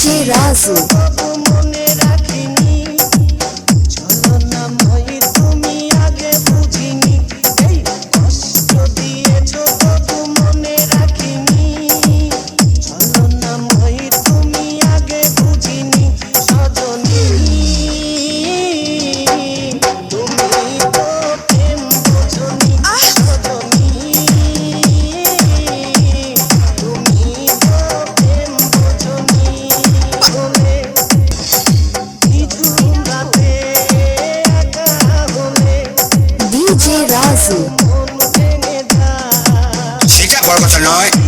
যে Raju. night.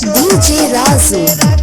DJ